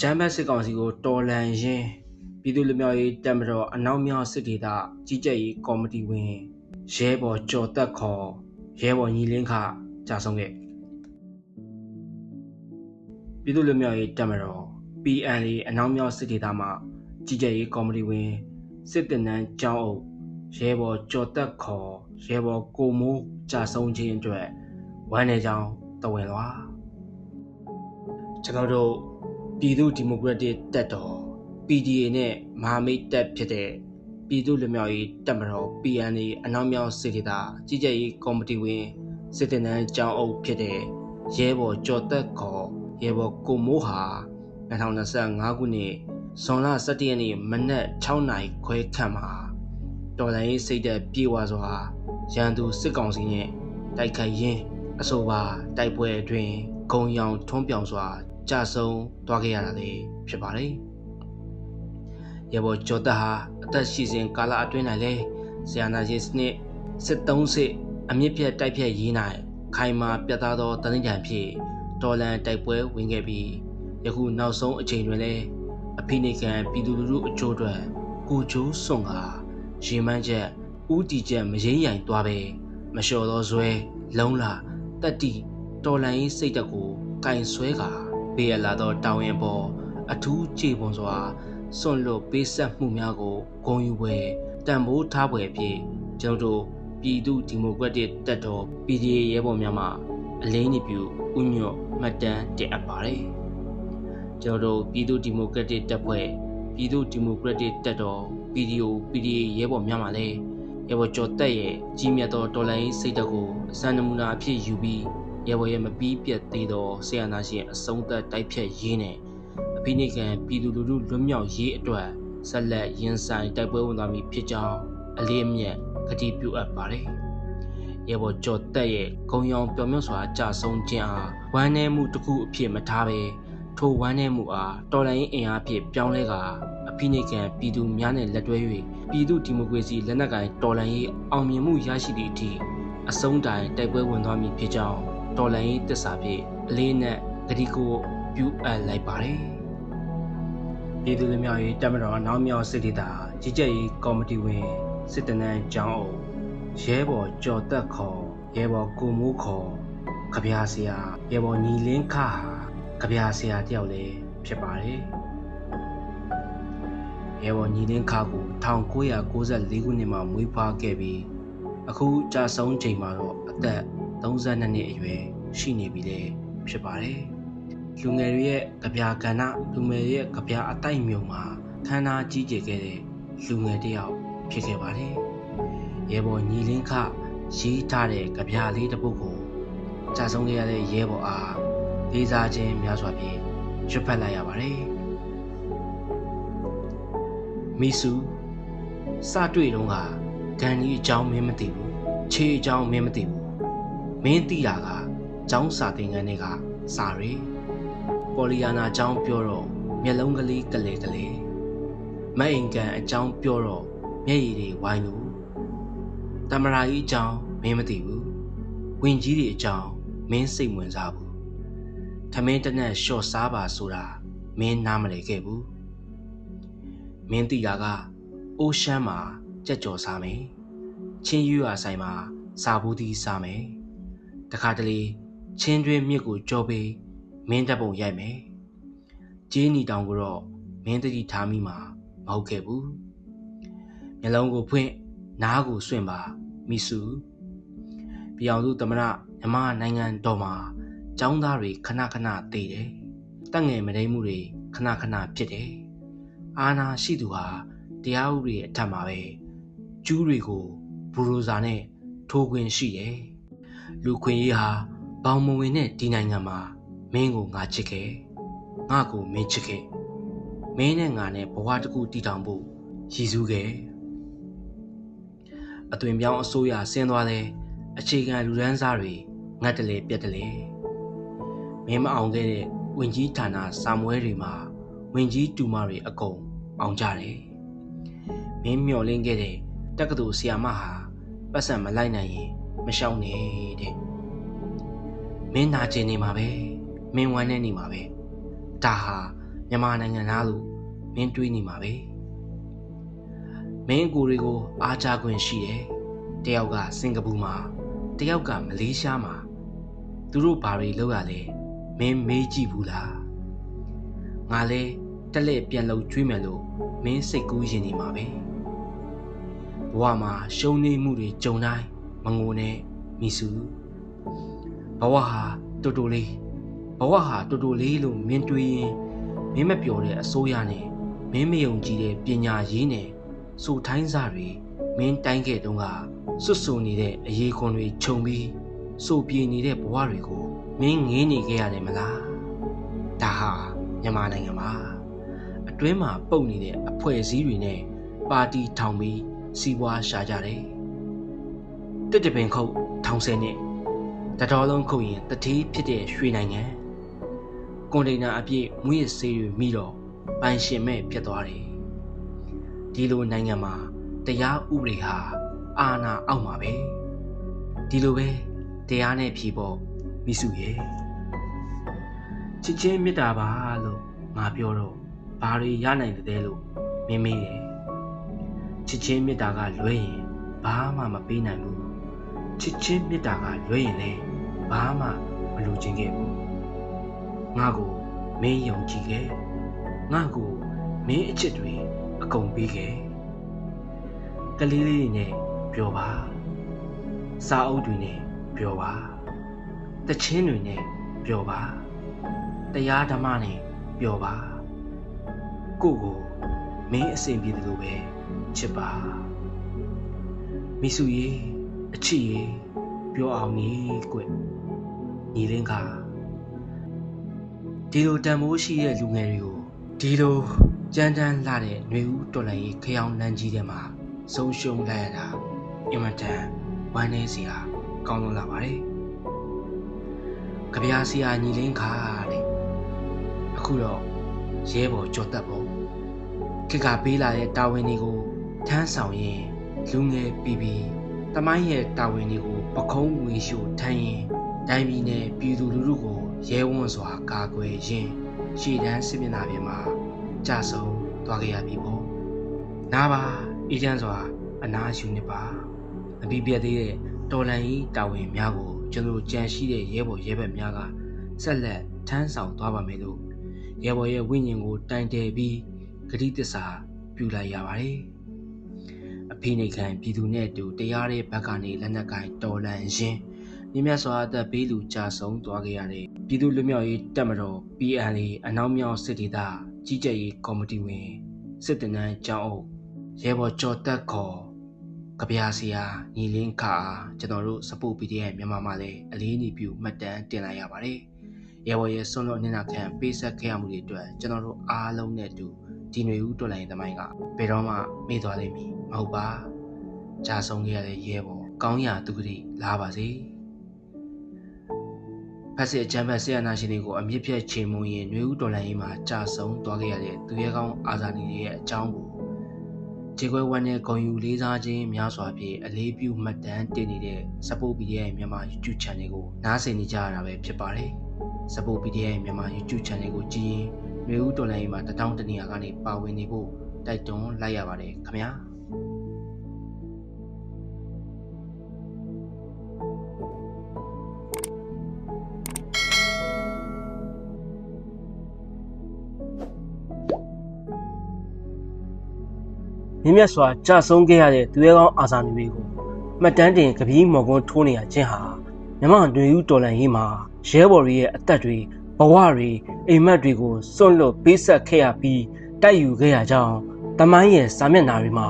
ဂျမ်းဘတ်စစ်ကောင်စီကိုတော်လန်ရင်းပြည်သူ့လူမျိုးရေးတပ်မတော်အနောက်မြောက်စစ်ဒေသကြီးကြပ်ရေးကော်မတီဝင်ရဲဘော်ကျော်သက်ခေါ်ရဲဘော်ညီလင်းခကြာဆုံးခဲ့ပြည်သူ့လူမျိုးရေးတပ်မတော် PNA အနောက်မြောက်စစ်ဒေသမှကြီးကြပ်ရေးကော်မတီဝင်စစ်တပ်နန်းကျောင်းအုပ်ရဲဘော်ကျော်သက်ခေါ်ရဲဘော်ကိုမိုးကြာဆုံးခြင်းအတွက်ဝမ်းနေကြောင်းတဝင်လွာကျွန်တော်တို့ ပြည်သူ့ဒီမိုကရက်တစ်တပ်တော် PDA နဲ့မဟာမိတ်တပ်ဖြစ်တဲ့ပြည်သူ့လူမျိုးရေးတပ်မတော် PNA အနောက်မြောက်စစ်ဒေသကြီးကြပ်ရေးကော်မတီဝင်စစ်တပ်နန်းကျောင်းအုပ်ဖြစ်တဲ့ရဲဘော်ကျော်သက်ခေါ်ရဲဘော်ကိုမိုးဟာ2025ခုနှစ်ဇွန်လ17ရက်နေ့မနက်6နာရီခွဲခန့်မှာတော်လိုင်းစိတ်သက်ပြေဝစွာရန်သူစစ်ကောင်စီနဲ့တိုက်ခိုက်ရင်းအဆိုပါတိုက်ပွဲအတွင်းဂုံရောင်ထွန်းပြောင်စွာ ကြဆုံးသွားခဲ့ရတာလေဖြစ်ပါတယ်။ရေဘော်ကျော်သက်ဟာအသက်ရှိစဉ်ကာလအတွင်း၌လဲဆီယနာရေးစနစ်စစ်သုံးစစ်အမြင့်ပြတ်တိုက်ဖြတ်ရေး၌ခိုင်မာပြတ်သားသောတနင်္ဂနွေဖြစ်တော်လန်တိုက်ပွဲဝင်ခဲ့ပြီးယခုနောက်ဆုံးအချိန်တွင်လည်းအဖိနေခံပြည်သူလူထုအကျိုးအတွက်ကိုချိုးစွန့်ကာရေမှန်းချက်ဥတီချက်မရင်းရိုင်သွားပဲမလျှော်သောဇွဲလုံးလာတက်တီတော်လန်ရေးစိတ်တက်ကိုကင်ဆွဲကာ ပေးရလာသောတောင်းရင်ပေါ်အထူးကြေပွန်စွာစွန့်လွတ်ပေးဆက်မှုများကိုဂုဏ်ယူပွဲတန်ဖိုးထားပွဲဖြစ်ကျွန်တော်တို့ပြည်သူဒီမိုကရက်တစ်တပ်တော် PDA ရဲဘော်များမှအလင်းညပြူဥညွတ်မှတ်တမ်းတင်အပ်ပါတယ်ကျွန်တော်တို့ပြည်သူဒီမိုကရက်တစ်တပ်ဖွဲ့ပြည်သူဒီမိုကရက်တစ်တပ်တော် PDO PDA ရဲဘော်များမှလည်းရဲဘော်ကျော်တက်ရဲ့ကြီးမြတ်သောတော်လိုင်းစိတ်ဓာတ်ကိုအစံနမူနာအဖြစ်ယူပြီး ရဲဘော်ရဲ့မပြီးပြတ်သေးသောဆရာနာရှင်အဆုံးသက်တိုက်ဖြတ်ရေးနဲ့အဖိနိကန်ပြည်သူလူထုလွတ်မြောက်ရေးအတွက်ဆက်လက်ရင်ဆိုင်တိုက်ပွဲဝင်သွားမည်ဖြစ်ကြောင်းအလေးအမြတ်ကတိပြုအပ်ပါတယ်။ရဲဘော်ကျော်တက်ရဲ့ဂုံရောင်ပျော်မြွတ်စွာကြာဆုံးခြင်းအားဝမ်းနည်းမှုတစ်ခုအဖြစ်မထားဘဲထိုဝမ်းနည်းမှုအားတော်လှန်ရေးအင်အားဖြင့်ပြောင်းလဲကာအဖိနှိတ်ခံပြည်သူများနဲ့လက်တွဲ၍ပြည်သူဒီမိုကရေစီလက်နက်ကိုင်တော်လှန်ရေးအောင်မြင်မှုရရှိသည့်အထိအဆုံးတိုင်တိုက်ပွဲဝင်သွားမည်ဖြစ်ကြောင်း တော်လှန်ရေးတစ္ဆာဖြင့်အလေးနဲ့ဂတိကိုပြုအပ်လိုက်ပါတယ်ပြည်သူ့လူမျိုးရေးတပ်မတော်နောက်မြောက်စစ်ဒေသကြီးကြပ်ရေးကော်မတီဝင်စစ်တနန်းကျောင်းအုပ်ရဲဘော်ကျော်သက်ခေါ်ရဲဘော်ကိုမိုးခေါ်ကြပြားဆရာရဲဘော်ညီလင်းခဟာကြပြားဆရာတယောက်လည်းဖြစ်ပါတယ်ရဲဘော်ညီလင်းခကို1994ခုနှစ်မှာမွေးဖွားခဲ့ပြီးအခုကြာဆုံးချိန်မှာတော့အသက် 32နှစ်အရွယ်ရှိနေပြီလေဖြစ်ပါတယ်လူငယ်တွေရဲ့ကြပြာကဏ္ဍလူငယ်ရဲ့ကြပြာအတိုက်မြုံမှာခန္ဓာကြီးကျယ်ခဲ့တဲ့လူငယ်တယောက်ဖြစ်ခဲ့ပါတယ်ရဲဘော်ညီလင်းခရေးထားတဲ့ကြပြာလေးတစ်ပုဒ်ကိုကြာဆုံးခဲ့ရတဲ့ရဲဘော်အားလေးစားခြင်းများစွာဖြင့်ရွတ်ဖတ်လိုက်ရပါတယ်မိစုစတွေ့တော့ကဂန်ဒီအကြောင်းမင်းမသိဘူးခြေအကြောင်းမင်းမသိဘူး မင်းသိတာကကျောင်းစာသင်ခန်းတွေကစာရီပေါ်လီယာနာအကြောင်းပြောတော့မျက်လုံးကလေးကလေးကလေးမအိမ်ကန်အကြောင်းပြောတော့မျက်ရည်တွေဝိုင်းလို့တမရာကြီးအကြောင်းမင်းမသိဘူးဝင်ကြီးတွေအကြောင်းမင်းစိတ်ဝင်စားဘူးထမင်းတနက်လျှော့စားပါဆိုတာမင်းနားမလည်ခဲ့ဘူးမင်းသိတာကအိုးရှမ်းမှာကြက်ကြော်စားမယ်ချင်းရွာဆိုင်မှာစာဘူးသီးစားမယ် တခါတလေချင်းတွင်းမြစ်ကိုကြောပေးမင်းတပ်ပုံရိုက်မယ်ဂျင်းနီတောင်ကိုတော့မင်းတတိထားမိမှာမဟုတ်ခဲ့ဘူးမျက်လုံးကိုဖွင့်နားကိုစွန့်ပါမိစုပြောင်စုသမရမြမနိုင်ငံတော်မှာចောင်းသားတွေခဏခဏတည်တယ်တက်ငယ်မတိမ်မှုတွေခဏခဏဖြစ်တယ်အာနာရှိသူဟာတရားဥပဒေအထက်မှာပဲကျူးတွေကိုဘူရိုဇာနဲ့ထိုးခွင့်ရှိတယ် လူခွင့်ရေးဟာဘောင်မဝင်တဲ့ဒီနိုင်ငံမှာမင်းကိုငါချစ်ခဲ့ငါကိုမင်းချစ်ခဲ့မင်းနဲ့ငါနဲ့ဘဝတစ်ခုတည်ထောင်ဖို့ရည်စူးခဲ့အသွင်ပြောင်းအစိုးရဆင်းသွားတဲ့အခြေခံလူဒန်းစားတွေငတ်တလေပြက်တလေမင်းမအောင်ခဲ့တဲ့ဝင်ကြီးဌာနစာမွဲတွေမှာဝင်ကြီးတူမတွေအကုန်အောင်ကြတယ်မင်းမျော်လင့်ခဲ့တဲ့တက္ကသိုလ်ဆီယာမဟာပတ်စံမလိုက်နိုင်ရင် မရှောင်နဲ့တဲ့မင်းနာကျင်နေမှာပဲမင်းဝမ်းနေနေမှာပဲဒါဟာမြမြန်မာနိုင်ငံသားလို့မင်းတွေးနေမှာပဲမင်းကိုတွေကိုအားချခွင့်ရှိတယ်တယောက်ကစင်ကာပူမှာတယောက်ကမလေးရှားမှာသူတို့ဘာတွေလုပ်ရလဲမင်းမေးကြည့်ဘူးလားငါလဲတက်လက်ပြန်လို့ကျွေးမယ်လို့မင်းစိတ်ကူးရင်နေမှာပဲဘဝမှာရှုံးနေမှုတွေကြုံတိုင်း မငိုနဲ့မိစုဘဝဟာတူတူလေးဘဝဟာတူတူလေးလို့မင်းတွေးရင်မင်းမပြောတဲ့အစိုးရနဲ့မင်းမယုံကြည်တဲ့ပညာရေးနဲ့စိုးထိုင်းစားတွေမင်းတိုင်းခဲ့တုန်းကစွတ်ဆူနေတဲ့အရေးခွန်တွေခြုံပြီးစိုးပြေနေတဲ့ဘဝတွေကိုမင်းငေးနေခဲ့ရတယ်မလားဒါဟာမြန်မာနိုင်ငံမှာအတွင်းမှာပုတ်နေတဲ့အဖွဲ့အစည်းတွေနဲ့ပါတီထောင်ပြီးစီးပွားရှာကြတယ် တစ်တပင်ခုတ်ထောင်ဆဲနဲ့တတော်လုံးခုတ်ရင်တတိဖြစ်တဲ့ရွှေနိုင်ငံကွန်တိန်နာအပြည့်မွေးဆေးတွေမိတော့ပိုင်ရှင်မဲ့ဖြစ်သွားတယ်ဒီလိုနိုင်ငံမှာတရားဥပဒေဟာအာဏာအောက်မှာပဲဒီလိုပဲတရားနဲ့ဖြေဖို့မိစုရဲ့ချစ်ချင်းမေတ္တာပါလို့ငါပြောတော့ဘာတွေရနိုင်တဲ့လို့မင်းမေးတယ်ချစ်ချင်းမေတ္တာကလွဲရင်ဘာမှမပေးနိုင်ဘူး ချစ်ချင်းမေတ္တာကလွဲရင်လည်းဘာမှမလိုချင်ခဲ့ဘူးငါကိုမင်းယုံကြည်ခဲ့ငါကိုမင်းအချစ်တွေအကုန်ပေးခဲ့ကလေးလေးတွေနဲ့ပြောပါစာအုပ်တွေနဲ့ပြောပါတချင်းတွေနဲ့ပြောပါတရားဓမ္မနဲ့ပြောပါကိုကိုမင်းအစဉ်ပြေတယ်လို့ပဲချစ်ပါမိစုရေ အချစ်ရေပြောအောင်နေကွညီလင်းကဒီလိုတန်မိုးရှိတဲ့လူငယ်တွေကိုဒီလိုကြမ်းတမ်းလှတဲ့ຫນွေဦးတော်လိုင်းရေးခရောင်နှန်းကြီးထဲမှာဆုံးရှုံးလိုက်ရတာအင်မတန်ဝမ်းနည်းစရာကောင်းလို့လာပါတယ်။ကြပြားစရာညီလင်းခါတဲ့အခုတော့ရဲဘော်ကြော်တက်ဖို့ခေကပေးလာတဲ့တာဝန်တွေကိုထမ်းဆောင်ရင်လူငယ်ပြီးပြီး တမိုင်းရဲ့တာဝန်တွေကိုပခုံးဝေရှို့ထမ်းရင်တိုင်းပြည်နဲ့ပြည်သူလူထုကိုရဲဝံ့စွာကာကွယ်ရင်းရှေ့တန်းစစ်မျက်နှာပြင်မှာကြဆုံသွားခဲ့ရပြီပေါ့။နားပါအေးချမ်းစွာအနာယူနေပါအပြီးပြတ်သေးတဲ့တော်လန်ကြီးတာဝန်များကိုကျွန်တော်ကြံရှိတဲ့ရဲဘော်ရဲဘက်များကဆက်လက်ထမ်းဆောင်သွားပါမယ်လို့ရဲဘော်ရဲ့ဝိညာဉ်ကိုတိုင်တယ်ပြီးဂတိတစ္ဆာပြုလိုက်ရပါတယ်အ ဖိနေခံပြည်သူနဲ့အတူတရားရဲ့ဘက်ကနေလက်နက်ကင်တော်လန်ရင်းမြင့်မြတ်စွာအသက်ပေးလူကြာဆုံးသွားခဲ့ရတဲ့ပြည်သူလူမျိုးရေးတပ်မတော် PNA အနောက်မြောက်စစ်ဒေသကြီးကြပ်ရေးကော်မတီဝင်စစ်တနန်းကျောင်းအုပ်ရဲဘော်ကျော်တက်ခေါ်ကဗျာဆရာညီလင်းခါကျွန်တော်တို့စပုတ် PDF မြန်မာမှာလည်းအလေးအနည်းပြုမှတ်တမ်းတင်လိုက်ရပါတယ်။ရဲဘော်ရဲ့ဆွန့်လွတ်နေတာခံပေးဆက်ခဲ့ရမှုတွေအတွက်ကျွန်တော်တို့အားလုံးနဲ့အတူ ကြည်နွေဦးတွက်လိုက်ရင်တမိုင်းကဘယ်တော့မှမေ့သွားလိမ့်မည်မဟုတ်ပါကြာဆုံးခဲ့ရတဲ့ရဲပေါ်ကောင်းရာသူကတိလာပါစေဖက်စစ်အချမ်းဖက်ဆေးရနာရှင်တွေကိုအမြင့်ပြတ်ချိန်မုံရင်နွေဦးတော်လိုင်းရေးမှာကြာဆုံးသွားခဲ့ရတဲ့သူရဲကောင်းအာဇာနည်တွေရဲ့အကြောင်းကိုခြေခွဲဝမ်းနဲ့ဂုံယူလေးစားခြင်းများစွာဖြင့်အလေးပြုမှတ်တမ်းတင်နေတဲ့ Support PDF ရဲ့မြန်မာ YouTube Channel ကိုနားဆင်နေကြရတာပဲဖြစ်ပါတယ်။ Support PDF ရဲ့မြန်မာ YouTube Channel ကိုကြည့်ရင် မျိုးဦးတော်လိုင်းမှာတထောင်တနေရာကနေပါဝင်နေဖို့တိုက်တွန်းလိုက်ရပါတယ်ခင်ဗျာ။။မြင့်မြတ်စွာကြာဆုံးခဲ့ရတဲ့သူရဲကောင်းအာဇာနည်တွေကိုမှတ်တမ်းတင်ကပီးမော်ကွန်းထိုးနေရခြင်းဟာမြမတွင်ယူတော်လန်ရေးမှာရဲဘော်တွေရဲ့အသက်တွေ ဘဝတွေအိမ်မက်တွေကိုစွန့်လွတ်ပေးဆက်ခဲ့ရပြီးတိုက်ယူခဲ့ရကြောင်းတမိုင်းရဲ့စာမျက်နှာတွေမှာ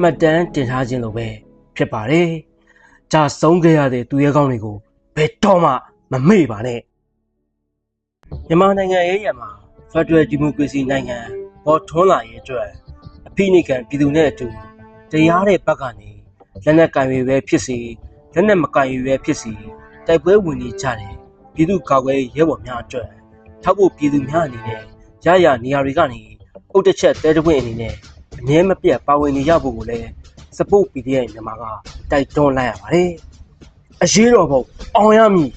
မှတ်တမ်းတင်ထားခြင်းလိုပဲဖြစ်ပါတယ်။ကြာဆုံးခဲ့ရတဲ့သူရဲကောင်းတွေကိုဘယ်တော့မှမမေ့ပါနဲ့။မြန်မာနိုင်ငံရဲ့ရမှာ Federal Democracy နိုင်ငံပေါ်ထွန်းလာရဲ့အတွက်အဖိနိကန်ပြည်သူနဲ့အတူတရားတဲ့ဘက်ကနေလက်နက်ကင်ရွေပဲဖြစ်စီလက်နက်မကင်ရွေပဲဖြစ်စီတိုက်ပွဲဝင်နေကြတယ် ပြည်သူကာကွယ်ရဲဘော်များအတွက်ထောက်ဖို့ပြည်သူများအနေနဲ့ရရနေရာတွေကနေအုတ်တစ်ချက်တဲတပွင့်အနေနဲ့အငဲမပြတ်ပါဝင်နေရဖို့ကိုလည်းစပုတ် PDF မြန်မာကတိုက်တွန်းလိုက်ရပါတယ်အရေးတော်ပုံအောင်ရမည်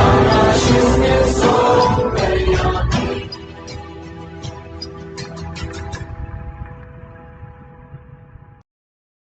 Our national song